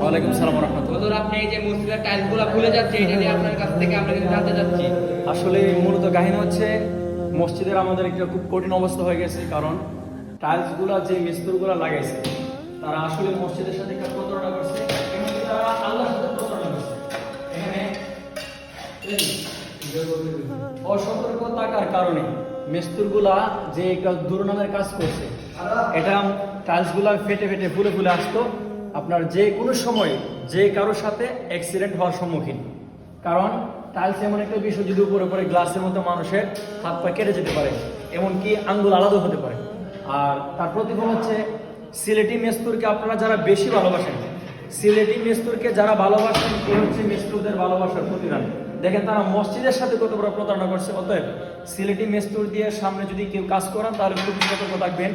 ওয়ালাইকুম সালাম রহমতুল্লাহ আপনি এই যে মসজিদের টাইলসগুলো খুলে যাচ্ছে এটা নিয়ে আপনার কাছ থেকে আমরা কিন্তু জানতে চাচ্ছি। আসলে মূলত কাহিনী হচ্ছে মসজিদের আমাদের একটা খুব কঠিন অবস্থা হয়ে গেছে কারণ টাইলসগুলো যে মিস্ত্রিগুলো লাগাইছে তারা আসলে মসজিদের সাথে প্রতারণা করছে? অসতর্ক থাকার কারণে মিস্ত্রিগুলা যে দুর্নামের কাজ করছে, এটা টাইলসগুলা ফেটে ফেটে ফুলে ফুলে আসতো। আপনার যে কোনো সময় যে কারোর সাথে অ্যাক্সিডেন্ট হওয়ার সম্মুখীন। কারণ টাইলস এমন একটা বিষয় যদি উপরে পরে গ্লাসের মতো মানুষের হাত পা কেটে যেতে পারে, এমনকি আঙ্গুল আলাদা হতে পারে। আর তার প্রতিফল হচ্ছে, সিলেটি মেস্তুরকে আপনারা যারা বেশি ভালোবাসেন, সিলেটি মেস্তুরকে যারা ভালোবাসেন হচ্ছে মেস্তুরদের ভালোবাসার প্রতিদান। দেখেন তারা মসজিদের সাথে কত বড় প্রতারণা করছে, অতএব সিলেটি মেস্তুর দিয়ে সামনে যদি কেউ কাজ করান, তাহলে খুব সতর্ক থাকবেন।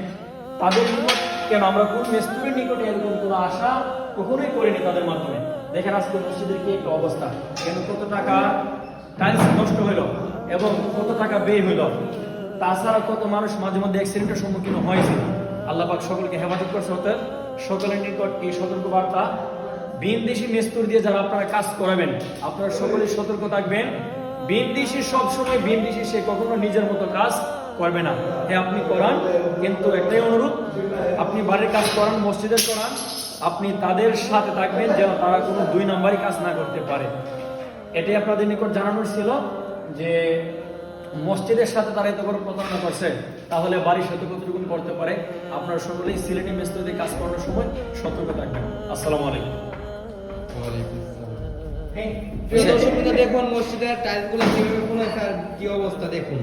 তাদের নিকট, কেন আমরা কোন মেস্তুরের নিকটে এরকম কোনো আশা কখনোই করিনি তাদের মাধ্যমে। দেখেন আজকে মসজিদের কি একটা অবস্থা। কেন কত টাকা টাইলস নষ্ট হইল এবং কত টাকা ব্যয় হইল। তাছাড়া কত মানুষ মাঝে মধ্যে অ্যাক্সিডেন্টের সম্মুখীন হয়েছে। আল্লাহ পাক সকলকে হেফাজত করছে হতে সকলের নিকট এই সতর্ক বার্তা বিনদেশি মেস্তুর দিয়ে যারা আপনারা কাজ করাবেন, আপনারা সকলেই সতর্ক থাকবেন। বিনদেশি সবসময় বিনদেশি সে কখনো নিজের মতো কাজ করবে না। হ্যাঁ আপনি করান, কিন্তু একটাই অনুরোধ, আপনি বাড়ির কাজ করান মসজিদের করান, আপনি তাদের সাথে থাকবেন যেন তারা কোনো দুই নাম্বারই কাজ না করতে পারে। এটাই আপনাদের নিকট জানানোর ছিল যে মসজিদের সাথে তারা এত বড় প্রতারণা করছে, তাহলে বাড়ির সাথে কতটুকু করতে পারে। আপনারা সকলেই সিলেটি মিস্ত্রিতে কাজ করানোর সময় সতর্ক থাকবেন। আসসালামু আলাইকুম। দেখুন মসজিদের টাইলসগুলো কি অবস্থা দেখুন।